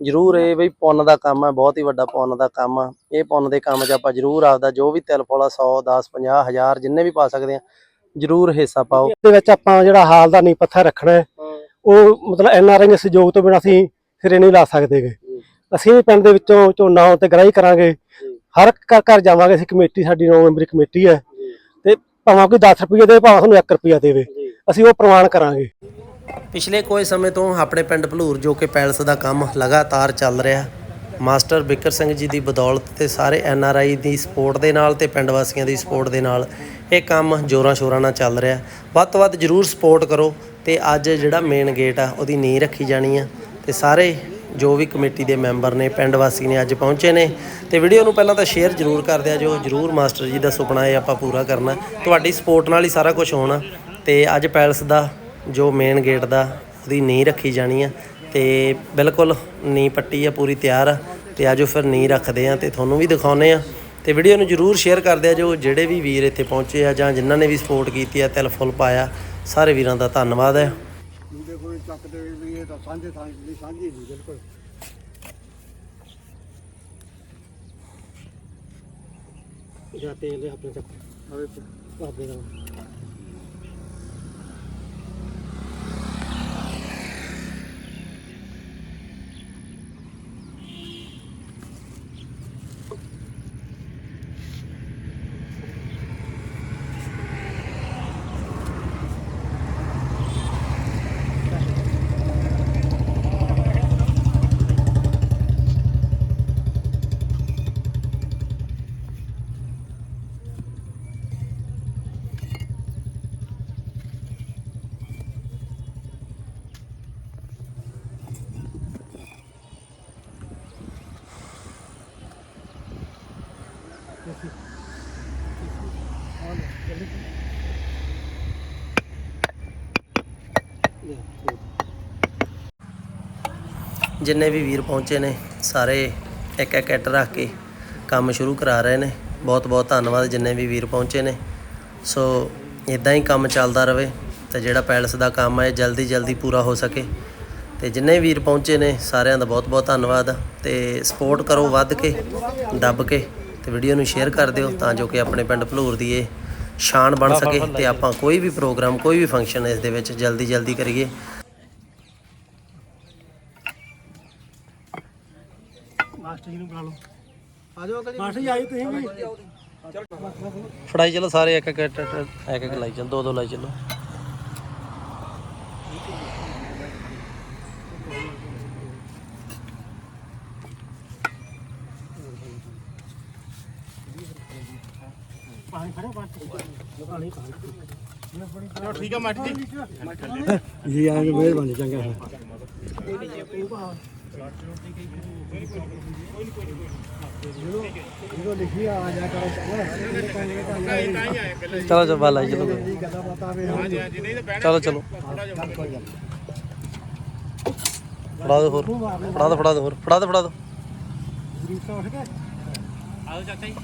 ਜਰੂਰ ਇਹ ਬਈ ਪੁੰਨ ਦਾ ਕੰਮ ਹੈ ਬਹੁਤ ਹੀ ਵੱਡਾ ਪੁੰਨ ਦਾ ਕੰਮ ਆ। ਇਹ ਪੁੰਨ ਦੇ ਕੰਮ 'ਚ ਆਪਾਂ ਜਰੂਰ ਆਪਦਾ ਜੋ ਵੀ ਤਿਲ ਫੁਲਾ 100 10 50 ਹਜ਼ਾਰ ਜਿੰਨੇ ਵੀ ਪਾ ਸਕਦੇ ਆ ਜਰੂਰ ਹਿੱਸਾ ਪਾਓ। ਦੇ ਵਿੱਚ ਆਪਾਂ ਜਿਹੜਾ ਹਾਲ ਦਾ ਨੀਂਹ ਪੱਥਰ ਰੱਖਣਾ ਹੈ ਉਹ ਮਤਲਬ ਐਨ ਆਰ ਆਈ ਦੇ ਸਹਿਯੋਗ ਤੋਂ ਬਿਨਾਂ ਅਸੀਂ ਸਿਰੇ ਨਹੀਂ ਲਾ ਸਕਦੇਗੇ ਅਸੀਂ ਵੀ ਪਿੰਡ ਦੇ ਵਿੱਚੋਂ ਝੋਨਾ ਤੇ ਗਰਾਈ ਕਰਾਂਗੇ। ਹਰ ਘਰ ਘਰ ਜਾਵਾਂਗੇ ਅਸੀਂ ਕਮੇਟੀ ਸਾਡੀ 9 ਮੈਂਬਰੀ ਕਮੇਟੀ ਹੈ। ਤੇ ਭਾਵੇਂ ਕੋਈ 10 ਰੁਪਏ ਦੇ ਭਾਵੇਂ ਸਾਨੂੰ 1 ਰੁਪਿਆ ਦੇਵੇ। ਅਸੀਂ ਉਹ ਪ੍ਰਮਾਣ ਕਰਾਂਗੇ। ਪਿਛਲੇ ਕੁਝ ਸਮੇਂ ਤੋਂ ਆਪਣੇ ਪਿੰਡ ਭਲੂਰ ਜੋ ਕਿ ਪੈਲਸ ਦਾ ਕੰਮ ਲਗਾਤਾਰ ਚੱਲ ਰਿਹਾ, ਮਾਸਟਰ ਬਿਕਰ ਸਿੰਘ ਜੀ ਦੀ ਬਦੌਲਤ ਤੇ ਸਾਰੇ N R I the support ਦੇ ਨਾਲ ਤੇ ਪਿੰਡ ਵਾਸੀਆਂ ਦੀ ਸਪੋਰਟ ਦੇ ਨਾਲ ਇਹ ਕੰਮ ਜੋਰਾਂ ਸ਼ੋਰਾਂ ਨਾਲ ਚੱਲ ਰਿਹਾ। ਵੱਧ ਤੋਂ ਵੱਧ ਜਰੂਰ ਸਪੋਰਟ ਕਰੋ ਤੇ ਅੱਜ ਜਿਹੜਾ ਮੇਨ ਗੇਟ ਆ, ਉਹਦੀ ਨੀਂਹ ਰੱਖੀ ਜਾਣੀ ਆ ਤੇ ਸਾਰੇ ਜੋ ਵੀ ਕਮੇਟੀ ਦੇ ਮੈਂਬਰ ਨੇ, ਪਿੰਡ ਵਾਸੀ ਨੇ ਅੱਜ ਪਹੁੰਚੇ ਨੇ ਤੇ ਵੀਡੀਓ ਨੂੰ ਪਹਿਲਾਂ ਤਾਂ ਸ਼ੇਅਰ ਜਰੂਰ ਕਰ ਦਿਆ ਜੋ ਜਰੂਰ ਮਾਸਟਰ ਜੀ ਦਾ ਸੁਪਨਾ ਇਹ ਆਪਾਂ ਪੂਰਾ ਕਰਨਾ। ਤੁਹਾਡੀ ਸਪੋਰਟ ਨਾਲ ਹੀ ਸਾਰਾ ਕੁਝ ਹੋਣਾ ਤੇ ਅੱਜ ਪੈਲਸ ਦਾ ਜੋ ਮੇਨ ਗੇਟ ਦਾ ਉਹਦੀ ਨੀਂਹ ਰੱਖੀ ਜਾਣੀ ਆ ਤੇ ਬਿਲਕੁਲ ਨੀਂਹ ਪੱਟੀ ਆ ਪੂਰੀ ਤਿਆਰ ਆ ਤੇ ਆਜੋ ਫਿਰ ਨੀਂਹ ਰੱਖਦੇ ਆ ਤੇ ਤੁਹਾਨੂੰ ਵੀ ਦਿਖਾਉਨੇ ਆ ਤੇ ਵੀਡੀਓ ਨੂੰ ਜਰੂਰ ਸ਼ੇਅਰ ਕਰ ਦਿਆ ਜੋ ਜਿਹੜੇ ਵੀ ਵੀਰ ਇੱਥੇ ਪਹੁੰਚੇ ਆ ਜਾਂ ਜਿਨ੍ਹਾਂ ਨੇ ਵੀ ਸਪੋਰਟ ਕੀਤੀ ਆ ਤਿਲ ਫੁੱਲ ਪਾਇਆ ਸਾਰੇ ਵੀਰਾਂ ਦਾ ਧੰਨਵਾਦ ਹੈ ਮੁੰਡੇ ਕੋਲ ਚੱਕਦੇ ਵੀ ਇਹ ਤਾਂ ਸਾਂਝੇ ਥਾਂ ਦੀ ਸਾਂਝੀ ਨਹੀਂ ਬਿਲਕੁਲ। ਜਾਂ ਤੇਲ ਆਪਣੇ ਚੱਕ ਆਵੇ ਬਾਬੇ ਦਾ ਜਿੰਨੇ ਵੀ ਵੀਰ ਪਹੁੰਚੇ ਨੇ, ਸਾਰੇ ਇੱਕ ਇੱਕ ਇੱਟ ਰੱਖ ਕੇ ਕੰਮ ਸ਼ੁਰੂ ਕਰਾ ਰਹੇ ਨੇ। ਬਹੁਤ ਬਹੁਤ ਧੰਨਵਾਦ ਜਿੰਨੇ ਵੀ ਵੀਰ ਪਹੁੰਚੇ ਨੇ। ਸੋ ਇਦਾਂ ਹੀ ਕੰਮ ਚੱਲਦਾ ਰਵੇ ਤੇ ਜਿਹੜਾ ਪੈਲਸ ਦਾ ਕੰਮ ਹੈ ਇਹ ਜਲਦੀ ਜਲਦੀ ਪੂਰਾ ਹੋ ਸਕੇ। ਤੇ ਜਿੰਨੇ ਵੀਰ ਪਹੁੰਚੇ ਨੇ, ਸਾਰਿਆਂ ਦਾ ਬਹੁਤ ਬਹੁਤ ਧੰਨਵਾਦ। ਤੇ ਸਪੋਰਟ ਕਰੋ ਵੱਧ ਕੇ, ਦੱਬ ਕੇ। ਤੇ ਵੀਡੀਓ ਨੂੰ ਸ਼ੇਅਰ ਕਰ ਦਿਓ ਤਾਂ ਜੋ ਕਿ ਆਪਣੇ ਪਿੰਡ ਭਲੂਰ ਦੀ ਇਹ ਸ਼ਾਨ ਬਣ ਸਕੇ ਤੇ ਆਪਾਂ ਕੋਈ ਵੀ ਪ੍ਰੋਗਰਾਮ ਕੋਈ ਵੀ ਫੰਕਸ਼ਨ ਇਸ ਦੇ ਵਿੱਚ ਜਲਦੀ ਜਲਦੀ ਕਰੀਏ। ਮਾਸਟਰ ਜੀ ਨੂੰ ਬੁਲਾ ਲਓ। ਆ ਜਾਓ ਮਾਸਟਰ ਜੀ ਆਇਓ ਤੁਸੀਂ ਵੀ। ਫੜਾਈ ਚਲੋ ਸਾਰੇ ਇੱਕ ਇੱਕ ਇੱਕ ਇੱਕ- ਇੱਕ ਇੱਕ ਲਾਈ ਚਲੋ ਦੋ ਦੋ ਲਾਈ ਚਲੋ। ਪਾਣੀ ਖੜੇ ਪਾਣੀ ਪਾਣੀ ਠੀਕ ਆ ਮਾਟੀ ਜੀ ਜੀ ਆ ਕੇ ਮਿਹਰਬਾਨੀ ਚੰਗਾ ਹੈ ਜਦੋਂ ਲਿਖੀ ਆ ਜਾ ਕਰੋ ਚਲੋ ਚਲੋ ਬਾ ਲਾਈ ਚਲੋ ਗੱਲਾਂ ਬਾਤਾਂ ਵੇ ਹਾਂਜੀ ਹਾਂਜੀ ਨਹੀਂ ਤਾਂ ਬਹਿਣਾ ਚਲੋ ਚਲੋ ਫੜਾ ਦੋ ਹੋਰ ਫੜਾ ਦੋ ਫੜਾ ਦੋ ਹੋਰ ਫੜਾ ਦੋ ਫੜਾ ਦੋ ਗਰੀਬ ਤੋਂ ਉੱਠ ਕੇ ਆਓ ਚਾਚਾ ਜੀ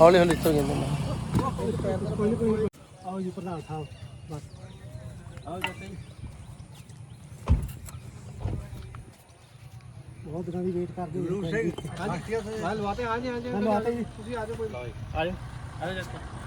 ਹੌਲੀ ਹੌਲੀ ਇੱਥੋਂ ਜਾਂਦਾ ਕੋਈ ਨੀ, ਕੋਈ। ਆਓ ਜੀ ਪ੍ਰਧਾਨ ਸਾਹਿਬ ਬਸ। ਆਓ ਚਾਚਾ ਜੀ ਬਹੁਤ ਦਿਨਾਂ ਦੀ ਵੇਟ ਕਰਦੇ ਹੋ ਹਾਂਜੀ ਹਾਂ ਲਵਾਤੇ ਹਾਂਜੀ। ਹਾਂਜੀ ਲਵਾਤੇ ਜੀ ਤੁਸੀਂ ਆ ਜਾਓ ਕੋਈ। ਆ ਜਾਓ। ਆ ਜਾਓ ਚਾਚਾ ਉਹ ਬਣਦੇ ਆਂ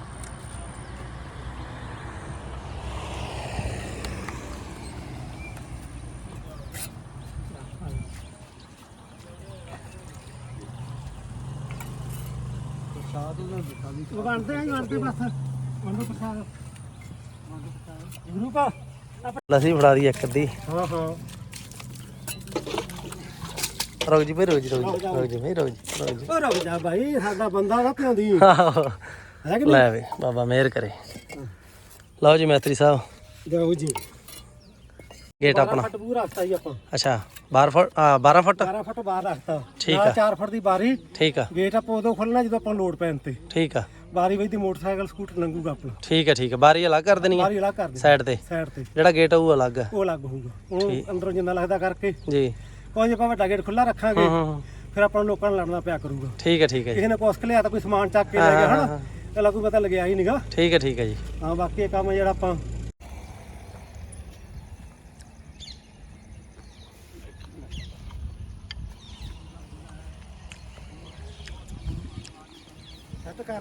ਲਸੀ ਫੜਾ ਦੀ ਇੱਕ ਅੱਧੀ। ਹਾਂ ਹਾਂ। ਰੁਕ ਜੀ ਭਾਈ ਰੁਕ ਜੀ ਰੁਕ ਜੀ ਰੁਕ ਜੀ। ਭਾਈ ਰੁਕ ਜੀ ਰੁਕ ਜੀ। ਉਹ ਰੁਕ ਜਾ ਭਾਈ ਸਾਡਾ ਬੰਦਾ ਨਾ ਪਿਆਉਂਦੀ। ਹੈ ਕਿ ਲੈ ਵੇ ਬਾਬਾ ਮਿਹਰ ਕਰੇ। ਲਓ ਜੀ ਮੈਤਰੀ ਸਾਹਿਬ। ਜਾਓ ਜੀ। ਗੇਟ ਆਪਣਾ ਫੁੱਟ ਪੂਰਾ ਰੱਖਤਾ ਜੀ ਆਪਾਂ। ਅੱਛਾ 12 ਫੁੱਟ ਆ 12 ਫੁੱਟ? 12 ਫੁੱਟ ਬਾਹਰ ਰੱਖਤਾ ਠੀਕ ਆ। 4 ਫੁੱਟ ਦੀ ਬਾਰੀ। ਠੀਕ ਆ। ਗੇਟ ਆਪਾਂ ਉਦੋਂ ਖੋਲਣਾ ਜਦੋਂ ਆਪਾਂ ਲੋਡ ਪੈਣ ਤੇ। ਠੀਕ ਆ। ਬਾਰੀ ਵਿੱਚ ਦੀ ਮੋਟਰਸਾਈਕਲ ਸਕੂਟਰ ਲੰਘੂਗਾ ਆਪਣਾ। ਠੀਕ ਆ ਠੀਕ ਆ। ਬਾਰੀ ਅਲੱਗ ਕਰ ਦੇਣੀ ਆ। ਬਾਰੀ ਅਲੱਗ ਕਰ ਦੇ ਸਾਈਡ ਤੇ। ਸਾਈਡ ਤੇ। ਜਿਹੜਾ ਗੇਟ ਉਹ ਅਲੱਗ ਆ। ਉਹ ਅਲੱਗ ਹੋਊਗਾ। ਉਹ ਅੰਦਰੋਂ ਜਿੰਨਾ ਲੱਗਦਾ ਕਰਕੇ। ਜੀ। ਕੋਈ ਆਪਾਂ ਵੱਡਾ ਗੇਟ ਖੁੱਲਾ ਰੱਖਾਂਗੇ। ਹੂੰ ਹੂੰ ਫਿਰ ਆਪਾਂ ਨੂੰ ਲੋਕਾਂ ਨਾਲ ਲੜਨਾ ਪਿਆ ਕਰੂਗਾ। ਠੀਕ ਆ ਠੀਕ ਆ ਜੀ। ਕਿਸੇ ਨੇ ਕੁਸਕ ਲਿਆ ਤਾਂ ਕੋਈ ਸਮਾਨ ਚੱਕ ਕੇ ਲੈ ਗਿਆ ਹਾਂ, ਹਨਾ? ਚਲਾ ਕੋਈ ਪਤਾ ਲੱਗਿਆ ਹੀ ਨਹੀਂਗਾ ਠੀਕ ਆ ਠੀਕ ਆ ਜੀ। ਹਾਂ ਬਾਕੀ ਇਹ ਕੰਮ ਜਿਹੜਾ ਆਪਾਂ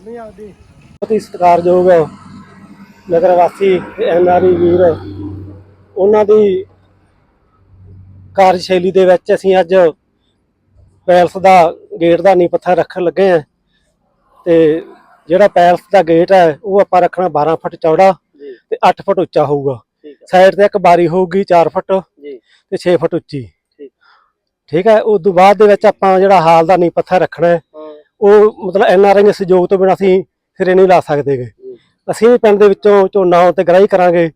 ਬਹੁਤ ਹੀ ਸਤਿਕਾਰਯੋਗ ਨਗਰ ਵਾਸੀ ਐਨਆਰਈ ਵੀਰ। ਉਹਨਾਂ ਦੀ ਕਾਰਜਸ਼ੈਲੀ ਦੇ ਵਿੱਚ ਅਸੀਂ ਅੱਜ ਪੈਲਸ ਦਾ ਗੇਟ ਦਾ ਨੀਂਹ ਪੱਥਰ ਰੱਖਣ ਲੱਗੇ ਆ ਤੇ ਜਿਹੜਾ ਪੈਲਸ ਦਾ ਗੇਟ ਹੈ ਉਹ ਆਪਾਂ ਰੱਖਣਾ 12 ਫੁੱਟ ਚੌੜਾ ਤੇ 8 ਫੁੱਟ ਉੱਚਾ ਹੋਊਗਾ। ਸਾਈਡ ਤੇ ਇੱਕ ਬਾਰੀ ਹੋਊਗੀ 4 ਫੁੱਟ ਤੇ 6 ਫੁੱਟ ਉੱਚੀ। ਠੀਕ ਹੈ ਉਸ ਤੋਂ ਬਾਅਦ ਦੇ ਵਿੱਚ ਆਪਾਂ ਜਿਹੜਾ ਹਾਲ ਦਾ ਨੀਂਹ ਪੱਥਰ ਰੱਖਣਾ ਹਾਂ ਉਹ ਮਤਲਬ ਐੱਨ ਆਰ ਆਈ ਦੇ ਸਹਿਯੋਗ ਤੋਂ ਬਿਨਾਂ ਅਸੀਂ ਸਿਰੇ ਨਹੀਂ ਲਾ ਸਕਦੇਗੇ। ਜੀ ਅਸੀਂ ਵੀ ਪਿੰਡ ਦੇ ਵਿੱਚੋਂ ਝੋਨਾ ਤੇ ਗਰਾਈ ਕਰਾਂਗੇ।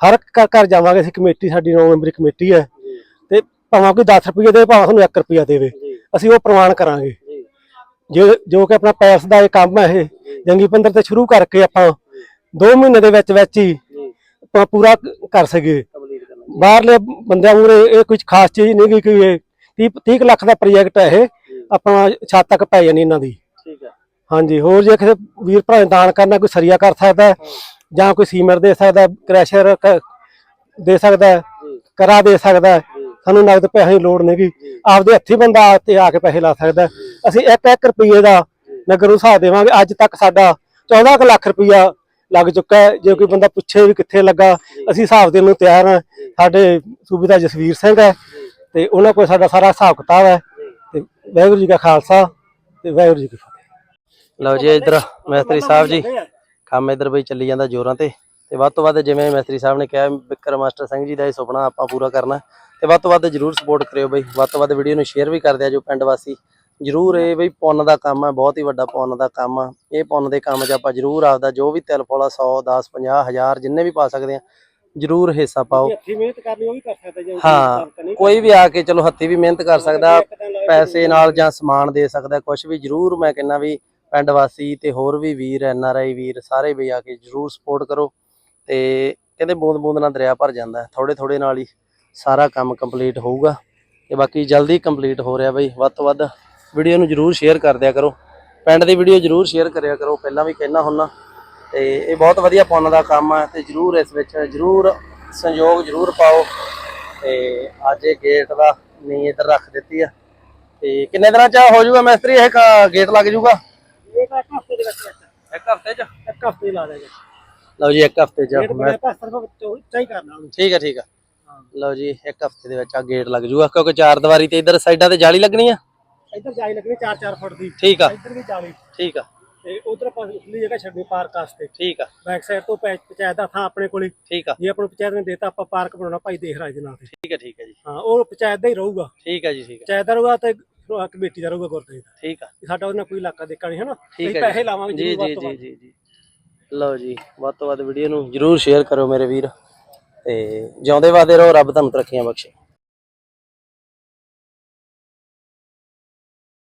ਹਰ ਘਰ ਘਰ ਜਾਵਾਂਗੇ ਅਸੀਂ, ਕਮੇਟੀ ਸਾਡੀ 9 ਮੈਂਬਰੀ ਕਮੇਟੀ ਹੈ। ਜੀ ਤੇ ਭਾਵੇਂ ਕੋਈ 10 ਰੁਪਏ ਦੇ, ਭਾਵੇਂ ਸਾਨੂੰ 1 ਰੁਪਿਆ ਦੇਵੇ, ਅਸੀਂ ਉਹ ਪ੍ਰਮਾਣ ਕਰਾਂਗੇ। ਜੀ, ਜੋ ਜੋ ਕਿ ਆਪਣਾ ਪੈਸ ਦਾ ਇਹ ਕੰਮ ਹੈ ਇਹ। ਜੰਗੀ ਪੰਦਰ ਤੇ ਸ਼ੁਰੂ ਕਰਕੇ ਆਪਾਂ 2 ਮਹੀਨੇ ਦੇ ਵਿੱਚ ਵਿੱਚ ਹੀ ਆਪਾਂ ਪੂਰਾ ਕਰ ਸਕੀਏ। ਬਾਹਰਲੇ ਬੰਦਿਆਂ ਮੂਰੇ ਇਹ ਕੁਝ ਖਾਸ ਚੀਜ਼ ਨਹੀਂ ਗਈ ਕਿ ਇਹ 30 30 ਲੱਖ ਦਾ ਪ੍ਰੋਜੈਕਟ ਹੈ ਇਹ। ਆਪਣਾ ਛੱਤ ਤੱਕ ਪੈ ਜਾਣੀ ਇਹਨਾਂ ਦੀ। ਠੀਕ ਹੈ ਹਾਂਜੀ ਹੋਰ ਜੇ ਕਿਸੇ ਵੀਰ ਭਰਾ ਨੇ ਦਾਨ ਕਰਨਾ ਕੋਈ ਸਰੀਆ ਕਰ ਸਕਦਾ ਜਾਂ ਕੋਈ ਸੀਮਰ ਦੇ ਸਕਦਾ ਕ੍ਰੈਸ਼ਰ ਦੇ ਸਕਦਾ ਕਰਾ ਦੇ ਸਕਦਾ ਸਾਨੂੰ ਨਗਦ ਪੈਸੇ ਦੀ ਲੋੜ ਨਹੀਂਗੀ। ਆਪਦੇ ਹੱਥੀ ਬੰਦਾ ਤੇ ਆ ਕੇ ਪੈਸੇ ਲਾ ਸਕਦਾ। ਅਸੀਂ 1-1 ਰੁਪਏ ਦਾ ਨਗਰ ਨੂੰ ਹਿਸਾਬ ਦੇਵਾਂਗੇ। ਅੱਜ ਤੱਕ ਸਾਡਾ 14 ਕੁ ਲੱਖ ਰੁਪਇਆ ਲੱਗ ਚੁੱਕਾ ਹੈ। ਜੇ ਕੋਈ ਬੰਦਾ ਪੁੱਛੇ ਵੀ ਕਿੱਥੇ ਲੱਗਾ ਅਸੀਂ ਹਿਸਾਬ ਦੇਣ ਨੂੰ ਤਿਆਰ ਹਾਂ। ਸਾਡੇ ਸੂਬੇਦਾਰ ਜਸਵੀਰ ਸਿੰਘ ਹੈ ਤੇ ਉਹਨਾਂ ਕੋਲ ਸਾਡਾ ਸਾਰਾ ਹਿਸਾਬ ਕਿਤਾਬ ਹੈ। ਤੇ ਵਾਹਿਗੁਰੂ ਜੀ ਕਾ ਖਾਲਸਾ ਤੇ ਵਾਹਿਗੁਰੂ ਜੀ ਕੀ ਫਤਿਹ। ਲਓ ਜੀ ਇੱਧਰ ਮੈਸਤਰੀ ਸਾਹਿਬ ਜੀ। ਕੰਮ ਇੱਧਰ ਬਈ ਚੱਲੀ ਜਾਂਦਾ ਜ਼ੋਰਾਂ ਤੇ। ਤੇ ਵੱਧ ਤੋਂ ਵੱਧ ਜਿਵੇਂ ਮੈਸਤਰੀ ਸਾਹਿਬ ਨੇ ਕਿਹਾ ਬਿੱਕਰ ਮਾਸਟਰ ਸਿੰਘ ਜੀ ਦਾ ਇਹ ਸੁਪਨਾ ਆਪਾਂ ਪੂਰਾ ਕਰਨਾ। ਤੇ ਵੱਧ ਤੋਂ ਵੱਧ ਜਰੂਰ ਸਪੋਰਟ ਕਰਿਓ ਬਈ। ਵੱਧ ਤੋਂ ਵੱਧ ਵੀਡੀਓ ਨੂੰ ਸ਼ੇਅਰ ਵੀ ਕਰ ਦਿਆ ਜੋ ਪਿੰਡ ਵਾਸੀ। ਜਰੂਰ ਇਹ ਬਈ ਪੁੰਨ ਦਾ ਕੰਮ ਹੈ ਬਹੁਤ ਹੀ ਵੱਡਾ ਪੁੰਨ ਦਾ ਕੰਮ ਆ। ਇਹ ਪੁੰਨ ਦੇ ਕੰਮ 'ਚ ਆਪਾਂ ਜਰੂਰ ਆਪਦਾ ਜੋ ਵੀ ਤਿਲ ਫੋਲਾ 100 10 50 ਹਜ਼ਾਰ ਜਿੰਨੇ ਵੀ ਪਾ ਸਕਦੇ ਆ ਜਰੂਰ ਹਿੱਸਾ ਪਾਓ। ਹੱਥੀ ਮਿਹਨਤ ਕਰਨੀ ਉਹ ਵੀ ਕਰ ਸਕਦਾ ਜੇ ਹਾਂ ਕੋਈ ਵੀ ਆ ਕੇ ਚਲੋ ਹੱਥੀ ਵੀ ਮਿਹਨਤ ਕਰ ਸਕਦਾ। ਪੈਸੇ ਨਾਲ ਜਾਂ ਸਮਾਨ ਦੇ ਸਕਦਾ ਕੁਝ ਵੀ ਜਰੂਰ ਮੈਂ ਕਹਿੰਦਾ ਵੀ ਪਿੰਡ ਵਾਸੀ ਤੇ ਹੋਰ ਵੀ ਵੀਰ, ਐਨ ਆਰ ਆਈ ਵੀਰ ਸਾਰੇ ਵੀ ਆ ਕੇ ਜਰੂਰ ਸਪੋਰਟ ਕਰੋ ਤੇ ਕਹਿੰਦੇ ਬੂੰਦ ਬੂੰਦ ਨਾਲ ਦਰਿਆ ਭਰ ਜਾਂਦਾ ਥੋੜੇ ਥੋੜੇ ਨਾਲ ਹੀ ਸਾਰਾ ਕੰਮ ਕੰਪਲੀਟ ਹੋਊਗਾ ਤੇ ਬਾਕੀ ਜਲਦੀ ਕੰਪਲੀਟ ਹੋ ਰਿਹਾ ਬਈ, ਵੱਧ ਤੋਂ ਵੱਧ ਵੀਡੀਓ ਨੂੰ ਜਰੂਰ ਸ਼ੇਅਰ ਕਰ ਦਿਆ ਕਰੋ, ਪਿੰਡ ਦੀ ਵੀਡੀਓ ਜਰੂਰ ਸ਼ੇਅਰ ਕਰਿਆ ਕਰੋ, ਪਹਿਲਾਂ ਵੀ ਕਹਿਣਾ ਹੁੰਨਾ ਤੇ ਇਹ ਬਹੁਤ ਵਧੀਆ ਪੁੰਨ ਦਾ ਕੰਮ ਹੈ ਤੇ ਜਰੂਰ ਇਸ ਵਿੱਚ ਜਰੂਰ ਸੰਯੋਗ ਜਰੂਰ ਪਾਓ ਤੇ ਅੱਜ ਇਹ ਗੇਟ ਦਾ ਨੀ ਇੱਧਰ ਰੱਖ ਦਿੱਤੀ ਆ। ਤੇ ਕਿੰਨੇ ਦਿਨਾਂ ਚ ਹੋ ਜਾਊਗਾ ਮਿਸਤਰੀ? ਇਹ ਕ- ਗੇਟ ਲੱਗ ਜਾਊਗਾ ਇਹ ਤਾਂ ਇੱਕ ਹਫ਼ਤੇ ਦੇ ਵਿੱਚ ਵਿੱਚ ਇੱਕ ਹਫ਼ਤੇ ਚ? ਇੱਕ ਹਫ਼ਤੇ ਲਾ ਦੇਗਾ ਲਓ ਜੀ ਇੱਕ ਹਫ਼ਤੇ ਚ ਰੇਟ ਮੈਂ- ਬੜਾ ਪਾਸਰ ਕੋ ਚਾਹੀ ਕਰਨਾ ਉਹਨੂੰ। ਠੀਕ ਆ ਠੀਕ ਆ। ਲਓ ਜੀ ਇੱਕ ਹਫ਼ਤੇ ਦੇ ਵਿੱਚ ਆ ਗੇਟ ਲੱਗ ਜਾਊਗਾ ਕਿਉਂਕਿ ਚਾਰ ਦੀਵਾਰੀ ਤੇ ਇੱਧਰ ਸਾਈਡਾਂ ਤੇ ਜਾਲੀ ਲੱਗਣੀ ਆ? ਇੱਧਰ ਜਾਈ ਲੱਗਣੀ 4-4 ਫੁੱਟ ਦੀ। ਠੀਕ ਆ। ਇੱਧਰ ਵੀ ਜਾਲੀ। ਠੀਕ ਆ। ਤੇ ਉਧਰ ਪਾਸੇ ਉਸਲੀ ਜਗ੍ਹਾ ਛੱਡਣੀ ਪਾਰਕ ਵਾਸਤੇ। ਠੀਕ ਆ। ਬੈਕ ਸਾਈਡ ਤੋਂ ਪੈ- ਪੰਚਾਇਤ ਦਾ ਥਾਂ ਆਪਣੇ ਕੋਲੇ ਠੀਕ ਆ। ਜੇ ਆਪਾਂ ਨੂੰ ਪੰਚਾਇਤ ਨੇ ਦੇਤਾ ਆਪਾਂ ਪਾਰਕ ਬਣਾਉਣਾ ਭਾਈ ਦੇਖ ਰਾਜ ਦੇ ਨਾਂ ਤੇ। ਠੀਕ ਆ ਠੀਕ ਆ ਜੀ। ਹਾਂ ਉਹ ਪੰਚਾਇਤ ਦਾ ਹੀ ਰਹੂਗਾ। ਠੀਕ ਆ ਜੀ ਠੀਕ ਆ। ਪੰਚਾਇਤ ਦਾ ਰਹੂਗਾ ਤੇ ਅਹ ਕਮੇਟੀ ਦਾ ਰਹੂਗਾ ਗੁਰਦੁਆਰੇ ਦਾ। ਠੀਕ ਆ। ਸਾਡਾ ਉਹਦੇ ਨਾਲ ਕੋਈ ਇਲਾਕਾ ਦੇਖਾ ਨਹੀਂ ਹੈ ਨਾ। ਠੀਕ ਅਸੀਂ ਹੈ ਪੈਸੇ ਲਾਵਾਂਗੇ ਜੀ ਜ਼ਰੂਰ ਜੀ ਵੱਧ ਤੋਂ ਜੀ ਜੀ ਜੀ। ਲਓ ਜੀ ਵੱਧ ਤੋਂ ਵੱਧ ਵੀਡੀਓ ਨੂੰ ਜਰੂਰ ਸ਼ੇਅਰ ਕਰੋ ਮੇਰੇ ਵੀਰ। ਤੇ ਜਿਉਂਦੇ ਵਾਦੇ ਰਹੋ ਰੱਬ ਤੁਹਾਨੂੰ ਤਰੱਕੀਆਂ ਬਖਸ਼ੇ।